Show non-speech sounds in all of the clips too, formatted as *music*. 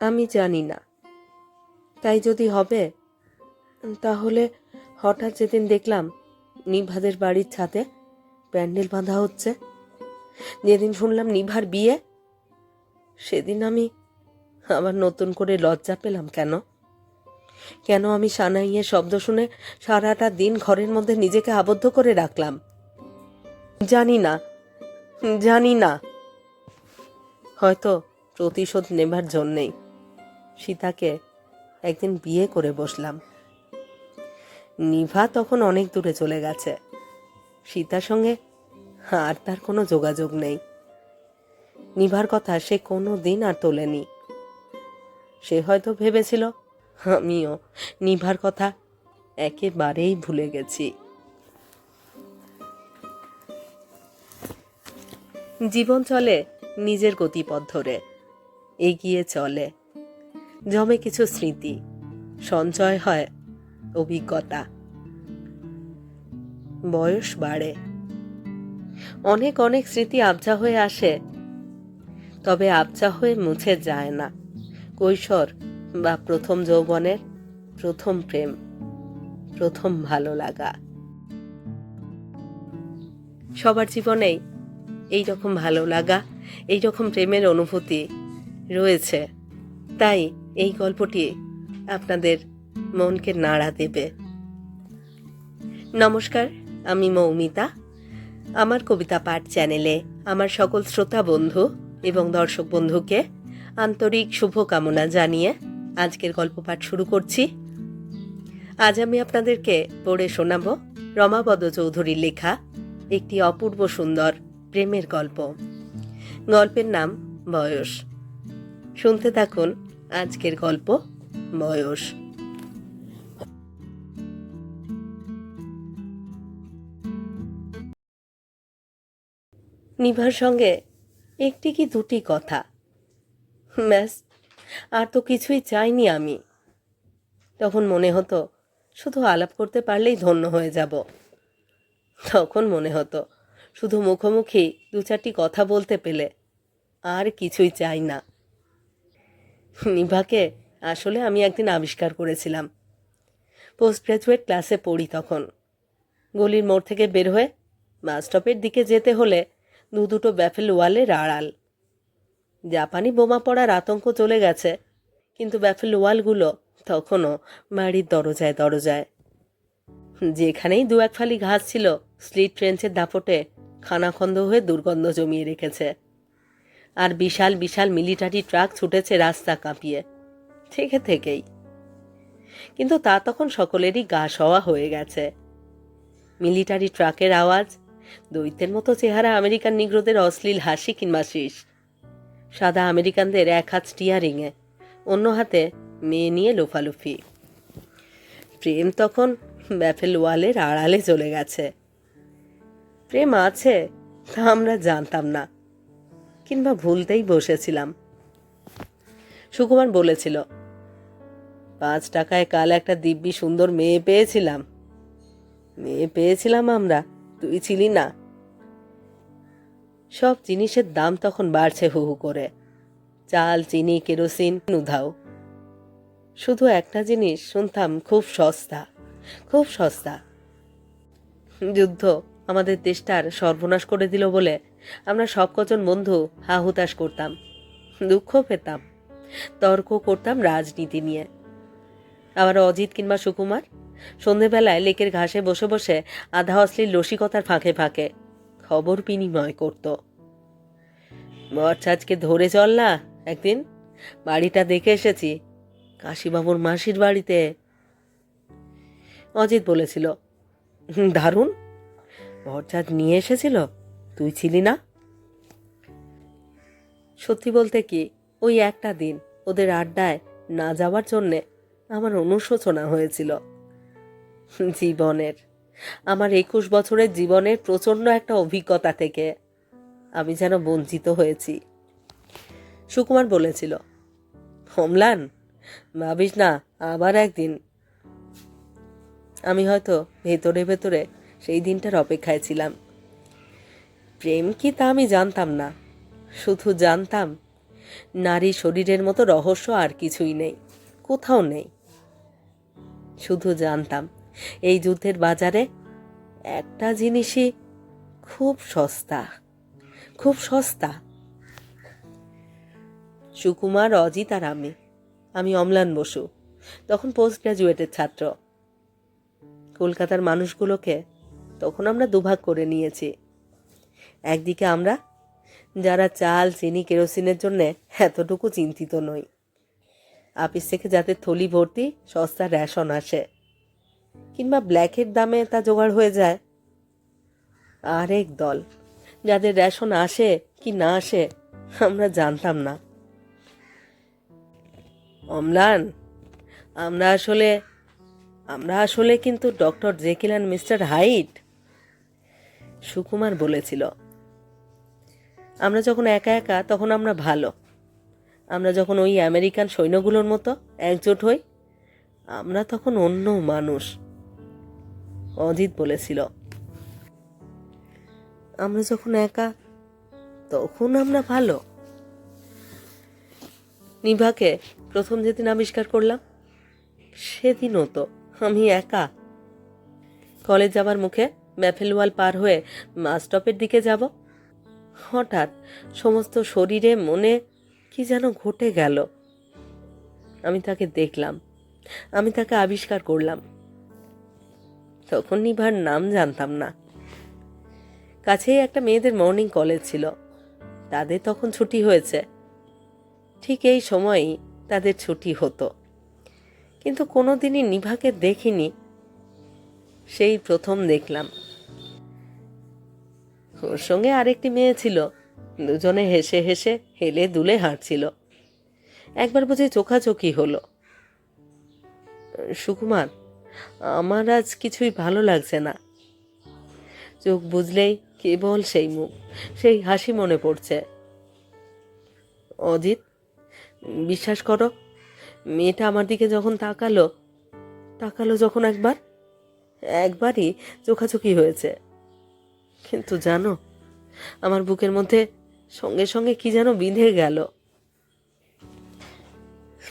আমি জানি না। তাই যদি হবে, তাহলে হঠাৎ যেদিন দেখলাম নিভাদের বাড়ির ছাদে প্যান্ডেল বাঁধা হচ্ছে, যেদিন শুনলাম নিভার বিয়ে, সেদিন আমি আবার নতুন করে লজ্জা পেলাম কেন? কেন আমি সানাইয়ের শব্দ শুনে সারাটা দিন ঘরের মধ্যে নিজেকে আবদ্ধ করে রাখলাম? জানি না জানি না। হয়তো প্রতিশোধ নেবার জন্যেই। সীতাকে একদিন বিয়ে করে বসলাম। নিভা তখন অনেক দূরে চলে গেছে। সীতার সঙ্গে আর তার কোনো যোগাযোগ নেই। নিভার কথা সে কোনো দিন আর তোলেনি। সে হয়তো ভেবেছিল, আমিও নিভার কথা একেবারেই ভুলে গেছি। জীবন চলে নিজের গতিপথ ধরে। এগিয়ে চলে। জমে কিছু স্মৃতি। সঞ্চয় হয় অভিজ্ঞতা। বয়স বাড়ে। অনেক অনেক স্মৃতি আবজা হয়ে আসে। তবে আবজা হয়ে মুছে যায় না। কৈশোর বা প্রথম যৌবনের প্রথম প্রেম, প্রথম ভালো লাগা। সবার জীবনেই এই রকম ভালো লাগা এই রকম প্রেমের অনুভূতি রয়েছে। তাই এই গল্পটি আপনাদের মনকে নাড়া দেবে। নমস্কার, আমি মৌমিতা। আমার কবিতা পাঠ চ্যানেলে আমার সকল শ্রোতা বন্ধু এবং দর্শক বন্ধুকে আন্তরিক শুভকামনা জানিয়ে আজকের গল্প পাঠ শুরু করছি। আজ আমি আপনাদেরকে পড়ে শোনাব রমাপদ চৌধুরীর লেখা একটি অপূর্ব সুন্দর প্রেমের গল্প। গল্পের নাম বয়স। শুনতে থাকুন আজকের গল্প বয়স। নিভার সঙ্গে একটি কি দুটি কথা। ব্যাস, আর তো কিছুই চাইনি আমি। তখন মনে হতো, শুধু আলাপ করতে পারলেই ধন্য হয়ে যাব। তখন মনে হতো, শুধু মুখোমুখি দু চারটি কথা বলতে পেলে আর কিছুই চাই না। নিভাকে আসলে আমি একদিন আবিষ্কার করেছিলাম। পোস্ট গ্রাজুয়েট ক্লাসে পড়ি তখন। গলির মোড় থেকে বের হয়ে বাস স্টপের দিকে যেতে হলে দু দুটো ব্যাফেল ওয়ালের আড়াল জাপানি বোমা পড়ার আতঙ্ক চলে গেছে, কিন্তু ব্যাফেল ওয়ালগুলো তখনও বাড়ির দরজায় দরজায়। যেখানেই দু এক ফালি ঘাস ছিল স্লিট ট্রেঞ্চের দাপটে খানাখন্দ হয়ে দুর্গন্ধ জমিয়ে রেখেছে। আর বিশাল বিশাল মিলিটারি ট্রাক ছুটেছে রাস্তা কাঁপিয়ে। থেকে, থেকেই। কিন্তু তা তখন সকলেরই গা সওয়া হয়ে গেছে। মিলিটারি ট্রাকের আওয়াজ, দৈত্যের মতো চেহারা আমেরিকান নিগ্রোদের অশ্লীল হাসি কিংবা শীষ। সাদা আমেরিকানদের এক হাত স্টিয়ারিংয়ে অন্য হাতে মেয়ে নিয়ে লোফালুফি। প্রেম তখন ব্যাফেল ওয়ালের আড়ালে চলে গেছে। প্রেম আছে, তা আমরা জানতাম না। কিংবা ভুলতেই বসেছিলাম। সুকুমার বলেছিল, পাঁচ টাকায় কাল একটা দিব্যি সুন্দর মেয়ে পেয়েছিলাম। মেয়ে পেয়েছিলাম আমরা, তুই ছিলি না। সব জিনিসের দাম তখন বাড়ছে হু হু করে। চাল, চিনি, কেরোসিন নুধাও শুধু একটা জিনিস শুনতাম, খুব সস্তা খুব সস্তা। যুদ্ধ। আমাদের দেশটার সর্বনাশ করে দিল বলে আমরা সব কজন বন্ধু হা হুতাশ করতাম, দুঃখ পেতাম, তর্ক করতাম রাজনীতি নিয়ে। আবার অজিত কিংবা সুকুমার সন্ধেবেলায় লেকের ঘাসে বসে বসে আধা অশ্লীল রসিকতার ফাঁকে ফাঁকে খবর বিনিময় করত। বরছাজকে ধরে চল না, একদিন বাড়িটা দেখে এসেছি, কাশীবাবুর মাসির বাড়িতে। অজিত বলেছিল, দারুণ বরচাঁদ নিয়ে এসেছিল, তুই ছিলি না? সত্যি বলতে কি, ওই একটা দিন ওদের আড্ডায় না যাওয়ার জন্যে আমার অনুশোচনা হয়েছিল। জীবনের, আমার একুশ বছরের জীবনের প্রচণ্ড একটা অভিজ্ঞতা থেকে আমি যেন বঞ্চিত হয়েছি। সুকুমার বলেছিল, হোমলান, ভাবিস না, আবার একদিন আমি হয়তো ভেতরে ভেতরে সেই দিনটার অপেক্ষায় ছিলাম। প্রেম কি তা আমি জানতাম না। শুধু জানতাম, নারী শরীরের মতো রহস্য আর কিছুই নেই, কোথাও নেই। শুধু জানতাম, এই যুদ্ধের বাজারে একটা জিনিসই খুব সস্তা খুব সস্তা। সুকুমার, অজিত আর আমি আমি অম্লান বসু, তখন পোস্ট গ্রাজুয়েটের ছাত্র। কলকাতার মানুষগুলোকে তখন আমরা দুভাগ করে নিয়েছি। একদিকে আমরা, যারা চাল, চিনি, কেরোসিনের জন্য এতটুকু চিন্তিত নই। আপিস থেকে যাতে থলি ভর্তি, সস্তা রেশন আসে। কিংবা ব্ল্যাকের দামে তা জোগাড় হয়ে যায়। আরেক দল, যাদের রেশন আসে কি না আসে, আমরা জানতাম না। অম্লান, আমরা আসলে আমরা আসলে কিন্তু doctor Jekyll and mister Hyde. Sukumar বলেছিল, আমরা যখন একা একা, তখন আমরা ভালো। আমরা যখন ওই আমেরিকান সৈন্যগুলোর মতো একজোট হই, আমরা তখন অন্য মানুষ। অজিত বলেছিল, আমরা যখন একা, তখন আমরা ভালো। নিভাকে প্রথম যেদিন আবিষ্কার করলাম, সেদিনও তো আমি একা। কলেজ যাবার মুখে ম্যাফেলওয়াল পার হয়ে স্টপের দিকে যাব। হঠাৎ সমস্ত শরীরে, মনে কি যেন ঘটে গেল। আমি তাকে দেখলাম। আমি তাকে আবিষ্কার করলাম। তখন নিভার নাম জানতাম না। কাছেই একটা মেয়েদের মর্নিং কলেজ ছিল। তাদের তখন ছুটি হয়েছে। ঠিক এই সময়ই তাদের ছুটি হতো। কিন্তু কোনোদিনই নিভাকে দেখিনি। সেই প্রথম দেখলাম। ওর সঙ্গে আরেকটি মেয়ে ছিল। দুজনে হেসে হেসে হেলে দুলে হাঁটছিল। একবার বুঝি চোখাচোখি হলো। সুকুমার, আমার আজ কিছুই ভালো লাগছে না। চোখ বুঝলেই কেবল সেই মুখ, সেই হাসি মনে পড়ছে। অজিত, বিশ্বাস করো, মেয়েটা আমার দিকে যখন তাকালো তাকালো যখন একবার, একবারই চোখাচোখি হয়েছে। কিন্তু জানো, আমার বুকের মধ্যে সঙ্গে সঙ্গে কি যেন বিঁধে গেল।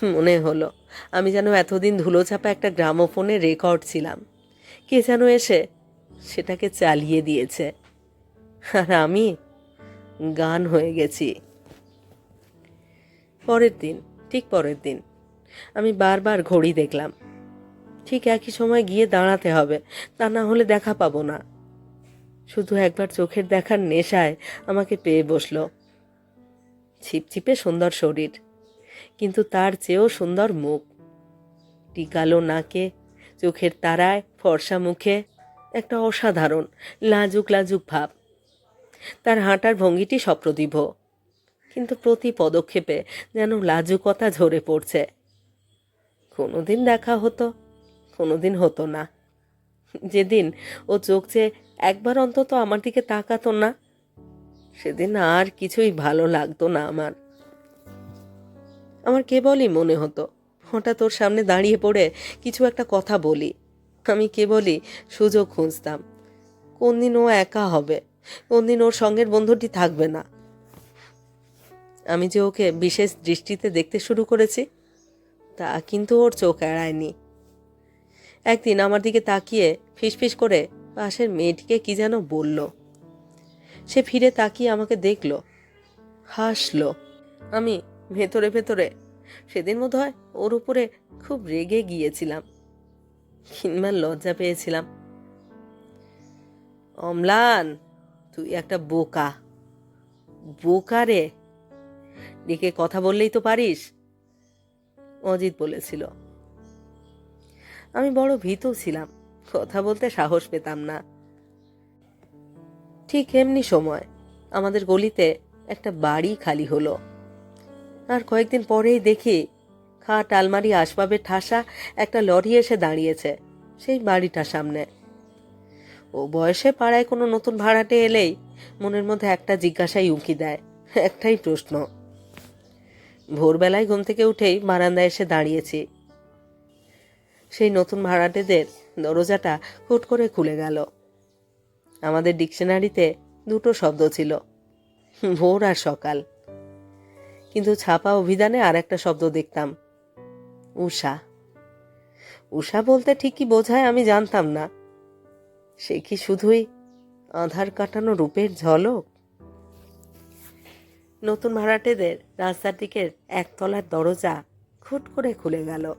মনে হলো, আমি যেন এতদিন ধুলোচাপা একটা গ্রামোফোনে রেকর্ড ছিলাম। কে যেন এসে সেটাকে চালিয়ে দিয়েছে। আর আমি গান হয়ে গেছি। পরের দিন, ঠিক পরের দিন, আমি বারবার ঘড়ি দেখলাম। ঠিক একই সময় গিয়ে দাঁড়াতে হবে, তা না হলে দেখা পাবো না। শুধু একবার চোখের দেখার নেশায় আমাকে পেয়ে বসল। ছিপছিপে সুন্দর শরীর, কিন্তু তার চেয়েও সুন্দর মুখ। টিকালো নাকে, চোখের তারায়, ফর্সা মুখে, একটা অসাধারণ, লাজুক লাজুক ভাব। তার হাঁটার ভঙ্গিটি সপ্রতিভ, কিন্তু প্রতি পদক্ষেপে যেন লাজুকতা ঝরে পড়ছে। কোনোদিন দেখা হতো, কোনোদিন হতো না। যেদিন ও চোখ চেয়ে একবার অন্তত আমার দিকে তাকাতো না, সেদিন আর কিছুই ভালো লাগতো না আমার। আমার কেবলই মনে হতো, হঠাৎ ওর সামনে দাঁড়িয়ে পড়ে কিছু একটা কথা বলি। আমি কেবলই সুযোগ খুঁজতাম, কোন দিন ও একা হবে, কোন দিন ওর সঙ্গের বন্ধুটি থাকবে না। আমি যে ওকে বিশেষ দৃষ্টিতে দেখতে শুরু করেছি, তা কিন্তু ওর চোখ এড়ায়নি। একদিন আমার দিকে তাকিয়ে ফিসফিস করে পাশের মেয়েটিকে কি যেন বলল। সে ফিরে তাকিয়ে আমাকে দেখল, হাসলো। আমি ভেতরে ভেতরে, সেদিন বোধ হয় ওর উপরে খুব রেগে গিয়েছিলাম কিংবা লজ্জা পেয়েছিলাম। অম্লান, তুই একটা বোকা। বোকা রে। ডেকে কথা বললেই তো পারিস, অজিত বলেছিল। আমি বড় ভীত ছিলাম। কথা বলতে সাহস পেতাম না। ঠিক এমনি সময় আমাদের গলিতে একটা বাড়ি খালি হলো। আর কয়েকদিন পরেই দেখি খাট আলমারি আসবাবের ঠাসা একটা লরি এসে দাঁড়িয়েছে, সেই বাড়িটার সামনে। ও বয়সে পাড়ায় কোনো নতুন ভাড়াটে এলেই মনের মধ্যে একটা জিজ্ঞাসাই উঁকি দেয়, একটাই প্রশ্ন। ভোরবেলায় ঘুম থেকে উঠেই বারান্দায় এসে দাঁড়িয়েছি। সেই নতুন ভাড়াটেদের দরজাটা হুট করে খুলে গেল। আমাদের ডিকশনারিতে দুটো শব্দ ছিল, ভোর আর সকাল। কিন্তু ছাপা অভিধানে আর একটা শব্দ দেখতাম উষা উষা বলতে ঠিক কি বোঝায় আমি জানতাম না। সে কি শুধুই আধার কাটানো রূপের ঝলক? নতুন ভাড়াটেদের রাস্তার দিকের একতলার দরজা খুট করে খুলে গেল।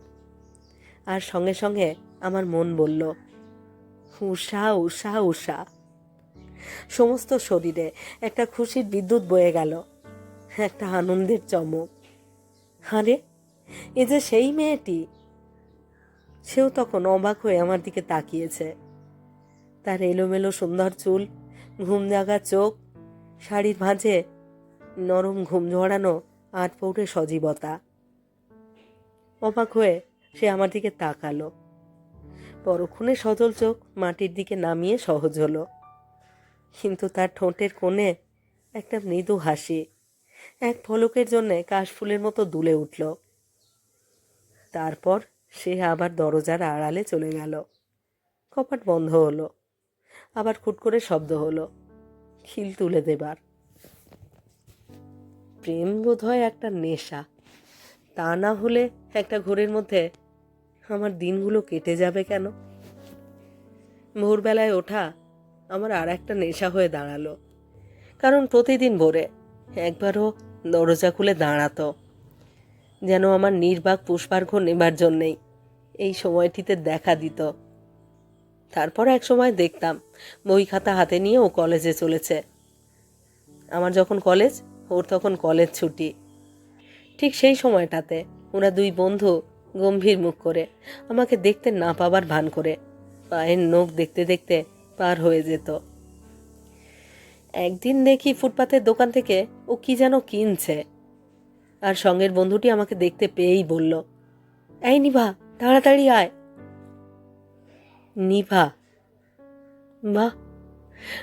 আর সঙ্গে সঙ্গে আমার মন বলল উষা উষা উষা সমস্ত শরীরে একটা খুশির বিদ্যুৎ বয়ে গেল, একটা আনন্দের চমক। আরে, এ যে সেই মেয়েটি! সেও তখন অবাক হয়ে আমার দিকে তাকিয়েছে। তার এলোমেলো সুন্দর চুল ঘুম জাগা চোখ, শাড়ির ভাঁজে নরম ঘুম ঝরানো আট পৌটে সজীবতা। অবাক হয়ে সে আমার দিকে তাকালো। পরক্ষণে সজল চোখ মাটির দিকে নামিয়ে সহজ হলো। কিন্তু তার ঠোঁটের কোণে একটা মৃদু হাসি, এক ফলকের জন্যে কাশফুলের মতো দুলে উঠল। তারপর সে আবার দরজার আড়ালে চলে গেল। কপাট বন্ধ হলো, আবার খুট করে শব্দ হলো, খিল তুলে দেবার। প্রেম বোধ হয় একটা নেশা, তা না হলে একটা ঘোরের মধ্যে আমার দিনগুলো কেটে যাবে কেন? ভোরবেলায় ওঠা আমার আর একটা নেশা হয়ে দাঁড়াল। কারণ প্রতিদিন ভোরে একবারও দরজা খুলে দাঁড়াতো। যেন আমার নির্বাক পুষ্পার্ঘ নেবার জন্যেই এই সময়টিতে দেখা দিত। তারপর এক সময় দেখতাম বই খাতা হাতে নিয়ে ও কলেজে চলেছে। আমার যখন কলেজ, ওর তখন কলেজ ছুটি। ঠিক সেই সময়টাতে ওরা দুই বন্ধু গম্ভীর মুখ করে, আমাকে দেখতে না পাবার ভান করে। পায়ের নখ দেখতে দেখতে পার হয়ে যেত। একদিন দেখি ফুটপাতের দোকান থেকে ও কি যেন কিনছে। আর সঙ্গের বন্ধুটি আমাকে দেখতে পেয়েই বলল, এই নিভা, তাড়াতাড়ি আয়। নিভা, বাহ,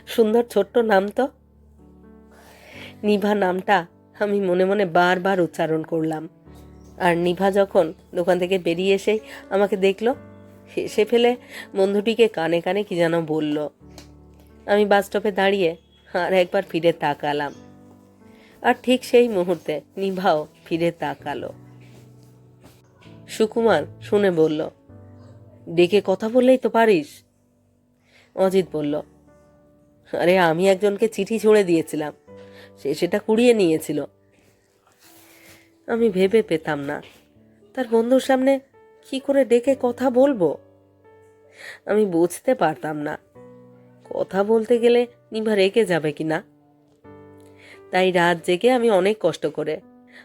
সুন্দর ছোট্ট নাম তো। নিভা নামটা আমি মনে মনে বারবার উচ্চারণ করলাম। আর নিভা যখন দোকান থেকে বেরিয়ে এসেই আমাকে দেখল, হেসে ফেলে বন্ধুটিকে কানে কানে কি যেন বলল। আমি বাস স্টপে দাঁড়িয়ে আর একবার ফিরে তাকালাম। আর ঠিক সেই মুহূর্তে নিভাও ফিরে তাকালো। সুকুমার শুনে বলল, ডেকে কথা বললেই তো পারিস? অজিত বলল, আরে, আমি একজনকে চিঠি ছুঁড়ে দিয়েছিলাম। সে সেটা কুড়িয়ে নিয়েছিল। আমি ভেবে পেতাম না। তার বন্ধুর সামনে কি করে ডেকে কথা বলব? আমি বুঝতে পারতাম না। কথা বলতে গেলে নিভা রেগে যাবে কি না তাই রাত জেগে আমি অনেক কষ্ট করে,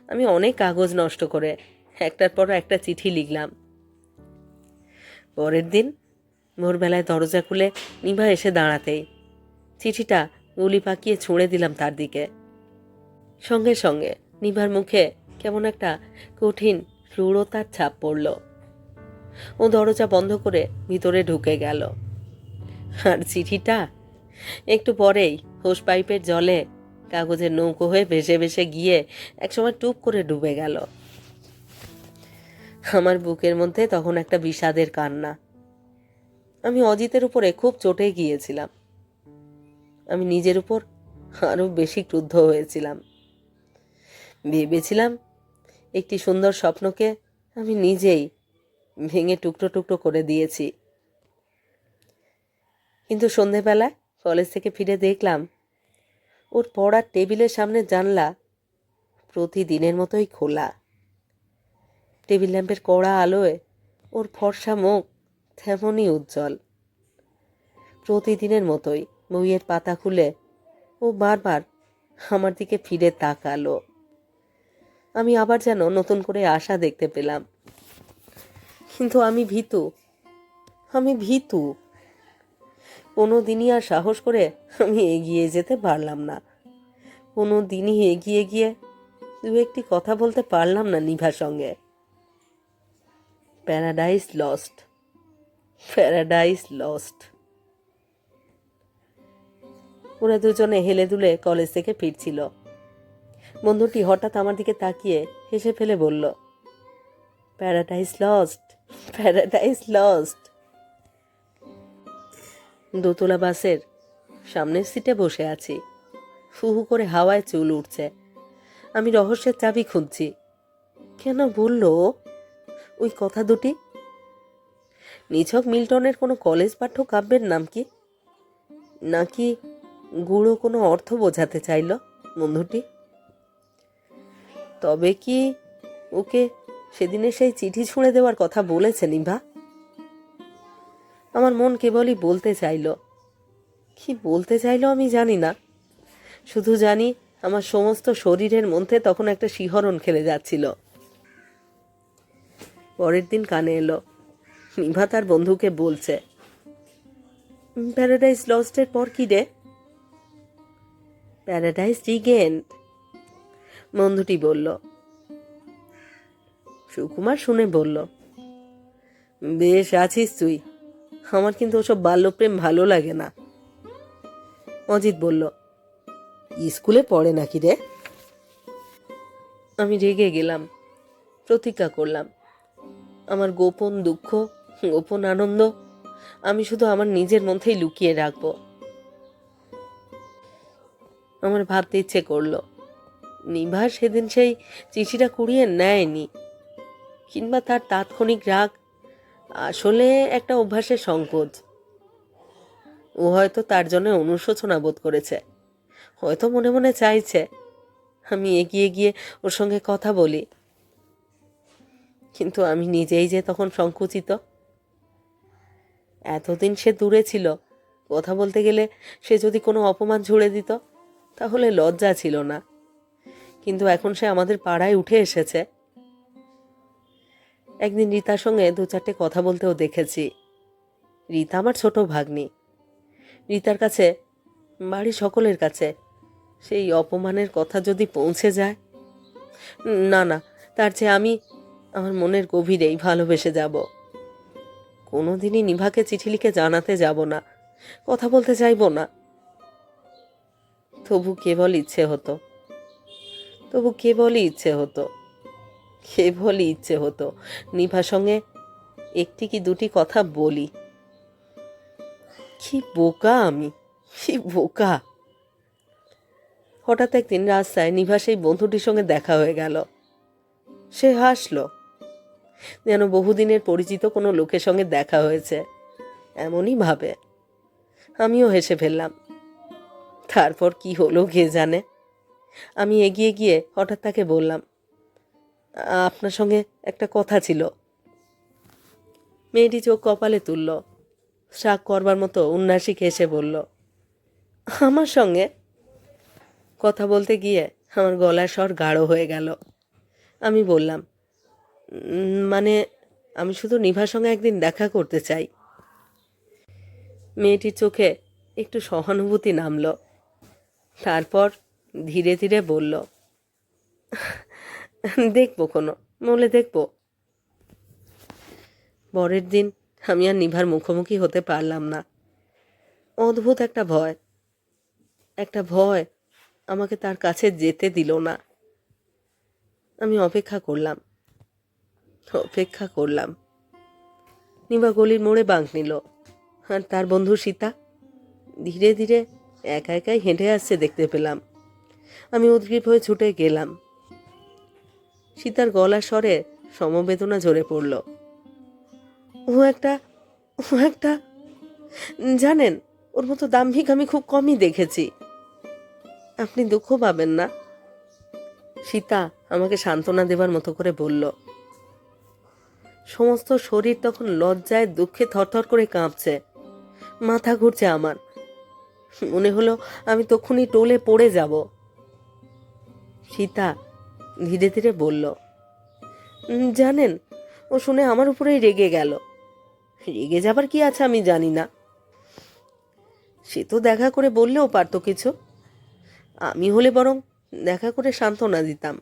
আমি অনেক কাগজ নষ্ট করে, একটার পর একটা চিঠি লিখলাম। পরের দিন ভোরবেলায় দরজা খুলে নিভা এসে দাঁড়াতেই চিঠিটা গুলি পাকিয়ে ছুঁড়ে দিলাম তার দিকে। সঙ্গে সঙ্গে নিভার মুখে কেমন একটা কঠিন ক্রূরতার ছাপ পড়ল। ও দরজা বন্ধ করে ভিতরে ঢুকে গেল। আর চিঠিটা? একটু পরেই হোস পাইপের জলে কাগজের নৌকো হয়ে ভেসে ভেসে গিয়ে একসময় টুপ করে ডুবে গেল। আমার বুকের মধ্যে তখন একটা বিষাদের কান্না। আমি অজিতের উপরে খুব চটে গিয়েছিলাম। আমি নিজের উপর আরও বেশি ক্রুদ্ধ হয়েছিলাম। ভেবেছিলাম একটি সুন্দর স্বপ্নকে আমি নিজেই ভেঙে টুকরো টুকরো করে দিয়েছি। কিন্তু সন্ধেবেলায় কলেজ থেকে ফিরে দেখলাম, ওর পড়ার টেবিলের সামনে জানলা প্রতিদিনের মতোই খোলা। টেবিল ল্যাম্পের কড়া আলোয় ওর ফর্সা মুখ তেমনই উজ্জ্বল। প্রতিদিনের মতোই বইয়ের পাতা খুলে ও বারবার আমার দিকে ফিরে তাকালো। আমি আবার যেন নতুন করে আশা দেখতে পেলাম। কিন্তু আমি ভীতু। আমি ভীতু। কোনো দিনই আর সাহস করে আমি এগিয়ে যেতে পারলাম না। কোনো দিনই এগিয়ে গিয়ে দু একটি কথা বলতে পারলাম না নিভার সঙ্গে। প্যারাডাইস লস্ট প্যারাডাইস লস্ট ওরা দুজনে হেলে দুলে কলেজ থেকে ফিরছিল। বন্ধুটি হঠাৎ আমার দিকে তাকিয়ে হেসে ফেলে বলল প্যারাডাইস লস্ট প্যারাডাইস লস্ট দোতলা বাসের সামনের সিটে বসে আছি। হু হু করে হাওয়ায় চুল উঠছে। আমি রহস্যের চাবি খুঁজছি। কেন বলল ওই কথা দুটি? নিছক মিল্টনের কোনো কলেজ পাঠ্য কাব্যের নাম কি? নাকি গুঁড়ো কোনো অর্থ বোঝাতে চাইল বন্ধুটি? তবে কি ওকে সেদিনে সেই চিঠি ছুঁড়ে দেওয়ার কথা বলেছে নিভা? আমার মন কেবলই বলতে চাইল। কি বলতে চাইলো আমি জানি না। শুধু জানি আমার সমস্ত শরীরের মধ্যে তখন একটা শিহরণ খেলে যাচ্ছিল। পরের দিন কানে এলো। নিভা তার বন্ধুকে বলছে, প্যারাডাইস লস্টের পর কি রে? প্যারাডাইস রিগেন্ড বন্ধুটি বলল, সুকুমার শুনে বলল, বেশ আছিস তুই। আমার কিন্তু ওসব বাল্যপ্রেম ভালো লাগে না। অজিত বলল, স্কুলে পড়ে নাকি রে? আমি রেগে গেলাম, প্রতিজ্ঞা করলাম, আমার গোপন দুঃখ, গোপন আনন্দ, আমি শুধু আমার নিজের মধ্যেই লুকিয়ে রাখব। আমার ভাবতে ইচ্ছে করল নিভা সেদিন সেই চিঠিটা কুড়িয়ে নেয়নি, কিংবা তার তাৎক্ষণিক রাগ। আসলে একটা অভ্যাসের সংকোচ। ও হয়তো তার জন্য অনুশোচনা বোধ করেছে। হয়তো মনে মনে চাইছে, আমি এগিয়ে গিয়ে ওর সঙ্গে কথা বলি। কিন্তু আমি নিজেই যে তখন সংকুচিত। এতদিন সে দূরে ছিল, কথা বলতে গেলে সে যদি কোনো অপমান ঝুড়ে দিত, তাহলে লজ্জা ছিল না। কিন্তু এখন সে আমাদের পাড়ায় উঠে এসেছে। একদিন রীতার সঙ্গে দু চারটে কথা বলতেও দেখেছি। রীতা আমার ছোট ভাগ্নি। রীতার কাছে বাড়ি সকলের কাছে সেই অপমানের কথা যদি পৌঁছে যায়, না না, তার চেয়ে আমি আমার মনের গভীরেই ভালোবেসে যাব। কোনোদিনই নিভাকে চিঠি লিখে জানাতে যাব না, কথা বলতে চাইব না। তবু কেবল ইচ্ছে হতো। তবু কেবলই ইচ্ছে হতো, কেবলই ইচ্ছে হতো নিভার সঙ্গে একটি কি দুটি কথা বলি। কি বোকা আমি, কি বোকা। হঠাৎ একদিন রাস্তায় নিভা সেই বন্ধুটির সঙ্গে দেখা হয়ে গেল। সে হাসলো, যেন বহুদিনের পরিচিত কোনো লোকের সঙ্গে দেখা হয়েছে, এমনই ভাবে। আমিও হেসে ফেললাম, তারপর কি হলো কে জানে। আমি এগিয়ে গিয়ে হঠাৎ তাকে বললাম, আপনার সঙ্গে একটা কথা ছিল। মেয়েটি চোখ কপালে তুলল, শাক করবার মতো উন্নাসিক হেসে বলল, আমার সঙ্গে? কথা বলতে গিয়ে আমার গলার স্বর গাঢ় হয়ে গেল। আমি বললাম মানে আমি শুধু নিভার সঙ্গে একদিন দেখা করতে চাই। মেয়েটির চোখে একটু সহানুভূতি নামল। তারপর ধীরে ধীরে বলল, দেখব কোনো, বলে দেখব। পরের দিন আমি আর নিভার মুখোমুখি হতে পারলাম না। অদ্ভুত একটা ভয় একটা ভয় আমাকে তার কাছে যেতে দিল না। আমি অপেক্ষা করলাম অপেক্ষা করলাম। নিভা গলির মোড়ে বাঁক নিল, আর তার বন্ধু সীতা ধীরে ধীরে একা একাই হেঁটে আসছে দেখতে পেলাম। আমি উদ্গ্রীব হয়ে ছুটে গেলাম। সীতার গলা স্বরে সমবেদনা ঝরে পড়ল। ও একটা ও একটা, জানেন, ওর মতো দাম্ভিক আমি খুব কমই দেখেছি। আপনি দুঃখ পাবেন না। সীতা আমাকে সান্ত্বনা দেবার মতো করে বলল। সমস্ত শরীর তখন লজ্জায় দুঃখে থরথর করে কাঁপছে। মাথা ঘুরছে আমার। মনে হলো আমি তখনই টোলে পড়ে যাব। সীতা ধীরে ধীরে বলল জানেন, ও শুনে আমার উপরেই রেগে গেল। রেগে যাবার কি আছে আমি জানি না। সে তো দেখা করে বললেও পারতো কিছু। আমি হলে বরং দেখা করে সান্ত্বনা দিতাম।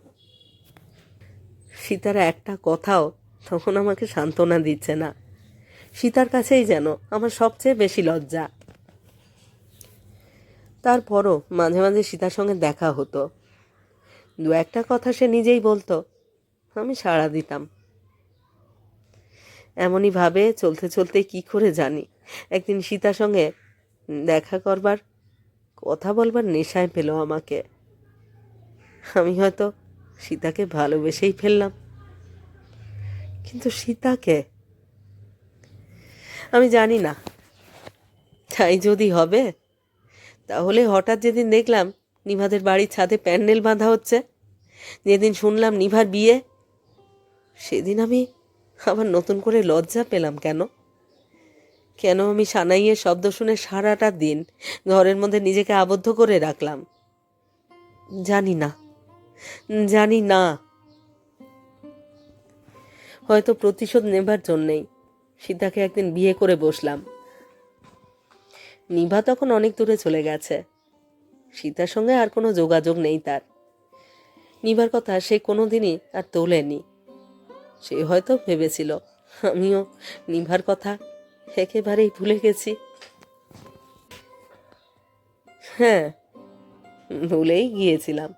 সীতার একটা কথাও তখন আমাকে সান্ত্বনা দিচ্ছে না। সীতার কাছেই যেন আমার সবচেয়ে বেশি লজ্জা। তারপরও মাঝে মাঝে সীতার সঙ্গে দেখা হতো। দু একটা কথা সে নিজেই বলতো, আমি সাড়া দিতাম। এমনই ভাবে চলতে চলতে কি করে জানি, একদিন সীতার সঙ্গে দেখা করবার, কথা বলবার নেশায় পেল আমাকে। আমি হয়তো সীতাকে ভালোবেসেই ফেললাম। কিন্তু সীতাকে? আমি জানি না। তাই যদি হবে, তাহলে হঠাৎ যেদিন দেখলাম নিভাদের বাড়ির ছাদে প্যান্ডেল বাঁধা হচ্ছে। যেদিন শুনলাম নিভার বিয়ে, সেদিন আমি আবার নতুন করে লজ্জা পেলাম কেন? কেন আমি সানাইয়ের শব্দ শুনে সারাটা দিন ঘরের মধ্যে নিজেকে আবদ্ধ করে রাখলাম? জানি না জানি না। হয়তো প্রতিশোধ নেবার জন্যেই সীতাকে একদিন বিয়ে করে বসলাম। নিভা তখন অনেক দূরে চলে গেছে। সীতার সঙ্গে আর কোনো যোগাযোগ নেই তার। নিবার কথা সে কোনো দিনই আর তোলেনি। সে হয়তো ভেবেছিল, আমিও নিভার কথা একেবারেই ভুলে গেছি। হ্যাঁ ভুলেই গিয়েছিলাম।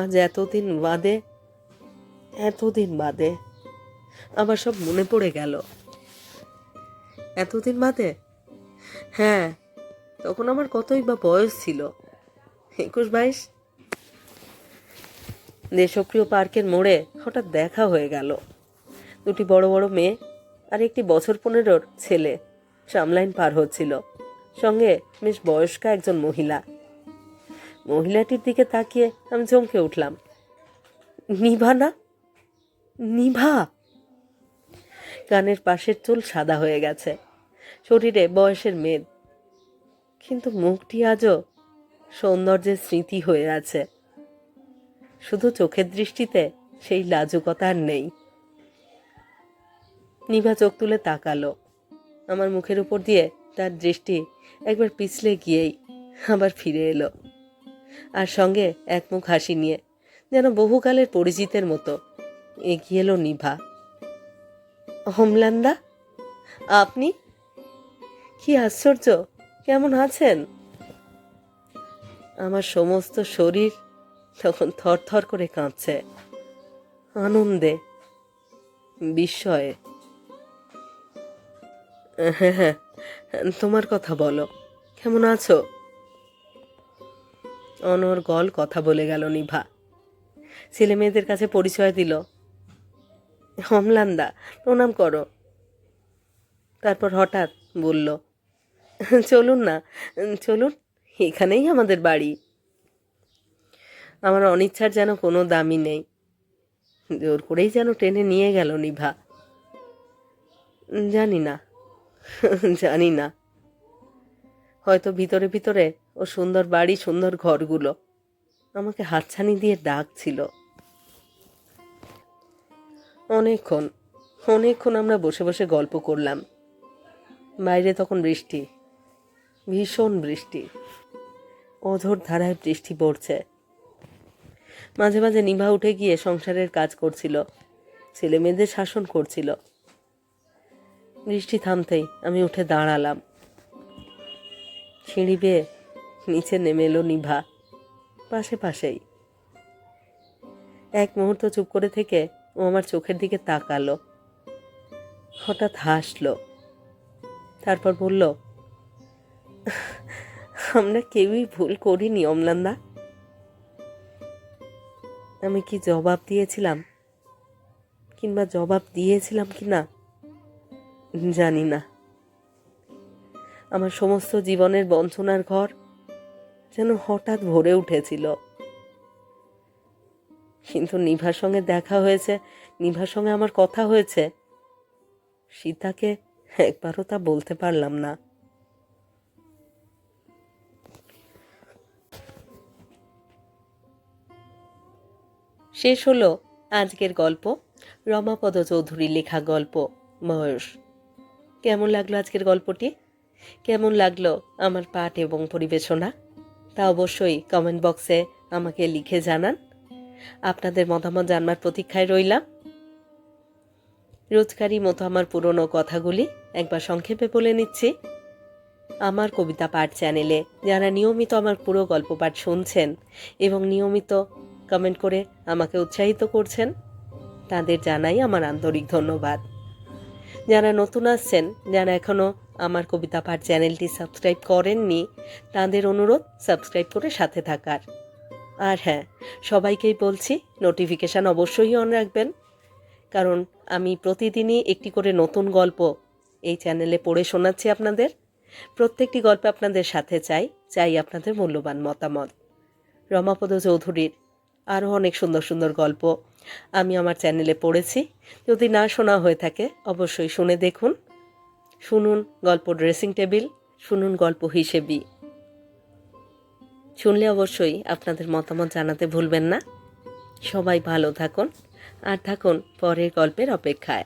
আজ এতদিন বাদে এতদিন বাদে আবার সব মনে পড়ে গেল। এতদিন বাদে? হ্যাঁ তখন আমার কতই বা বয়স ছিল। একুশ বাইশ? দেশপ্রিয় পার্কের মোড়ে হঠাৎ দেখা হয়ে গেল। দুটি বড় বড় মেয়ে আর একটি বছর পনেরোর ছেলে সামলাইন পার হচ্ছিল। সঙ্গে বেশ বয়স্কা একজন মহিলা। মহিলাটির দিকে তাকিয়ে আমি চমকে উঠলাম। নিভা না? নিভা? কানের পাশের চুল সাদা হয়ে গেছে। শরীরে বয়সের মেদ। কিন্তু মুখটি আজও সৌন্দর্যের স্মৃতি হয়ে আছে। শুধু চোখের দৃষ্টিতে সেই লাজুকতা আর নেই। নিভা চোখ তুলে তাকালো। আমার মুখের উপর দিয়ে তার দৃষ্টি একবার পিছলে গিয়েই আবার ফিরে এলো। আর সঙ্গে এক মুখ হাসি নিয়ে যেন বহুকালের পরিচিতের মতো এগিয়ে এলো নিভা। হোমলান্দা আপনি? কি আশ্চর্য! কেমন আছেন? আমার সমস্ত শরীর তখন থরথর করে কাঁপছে। আনন্দে, বিস্ময়ে। হ্যাঁ হ্যাঁ তোমার কথা বলো। কেমন আছো? অনর গল কথা বলে গেল নিভা। ছেলে মেয়েদের কাছে পরিচয় দিল। হমলান্দা প্রণাম করো। তারপর হঠাৎ বলল *laughs* চলুন না চলুন, এখানেই আমাদের বাড়ি। আমার অনিচ্ছার যেন কোনো দামই নেই। জোর করেই যেন টেনে নিয়ে গেল নিভা। জানি না *laughs* জানি না। হয়তো ভিতরে ভিতরে ও সুন্দর বাড়ি, সুন্দর ঘরগুলো আমাকে হাতছানি দিয়ে ডাকছিল। অনেকক্ষণ অনেকক্ষণ আমরা বসে বসে গল্প করলাম। বাইরে তখন বৃষ্টি। ভীষণ বৃষ্টি। অঝোর ধারায় বৃষ্টি পড়ছে। মাঝে মাঝে নিভা উঠে গিয়ে সংসারের কাজ করছিল। ছেলে মেয়েদের শাসন করছিল। বৃষ্টি থামতেই আমি উঠে দাঁড়ালাম। সিঁড়ি বেয়ে নিচে নেমে এলো নিভা। পাশে পাশেই। এক মুহূর্ত চুপ করে থেকে ও আমার চোখের দিকে তাকালো। হঠাৎ হাসলো। তারপর বলল আমরা কেউই ভুল করিনি, অমলান্দা। আমি কি জবাব দিয়েছিলাম? কিংবা জবাব দিয়েছিলাম কি না? জানি না। আমার সমস্ত জীবনের বঞ্চনার ঘর যেন হঠাৎ ভরে উঠেছিল। কিন্তু নিভার সঙ্গে দেখা হয়েছে, নিভার সঙ্গে আমার কথা হয়েছে। সীতাকে একবারও তা বলতে পারলাম না। শেষ হলো আজকের গল্প, রমাপদ চৌধুরী লেখা গল্প বয়স কেমন লাগল আজকের গল্পটি? কেমন লাগল আমার পাঠ এবং পরিবেশনা? তা অবশ্যই কমেন্ট বক্সে আমাকে লিখে জানান। আপনাদের মতামত জানবার প্রতীক্ষায় রইলাম। রোজকারই মতো আমার পুরনো কথাগুলি একবার সংক্ষেপে বলে নিচ্ছি। আমার কবিতা পাঠ চ্যানেলে যারা নিয়মিত আমার পুরো গল্প পাঠ শুনছেন এবং নিয়মিত কমেন্ট করে আমাকে উৎসাহিত করছেন। তাদের জানাই আমার আন্তরিক ধন্যবাদ। যারা নতুন আসছেন, যারা এখনও আমার কবিতা পাঠ চ্যানেলটি সাবস্ক্রাইব করেননি, তাদের অনুরোধ সাবস্ক্রাইব করে সাথে থাকার। আর হ্যাঁ সবাইকেই বলছি নোটিফিকেশান অবশ্যই অন রাখবেন। কারণ আমি প্রতিদিনই একটি করে নতুন গল্প এই চ্যানেলে পড়ে শোনাচ্ছি আপনাদের। প্রত্যেকটি গল্প আপনাদের সাথে চাই চাই আপনাদের মূল্যবান মতামত। রমাপদ চৌধুরীর আরও অনেক সুন্দর সুন্দর গল্প আমি আমার চ্যানেলে পড়েছি। যদি না শোনা হয়ে থাকে, অবশ্যই শুনে দেখুন। শুনুন গল্প ড্রেসিং টেবিল শুনুন গল্প হিসেবেই শুনলে অবশ্যই আপনাদের মতামত জানাতে ভুলবেন না। সবাই ভালো থাকুন, আর থাকুন পরের গল্পের অপেক্ষায়।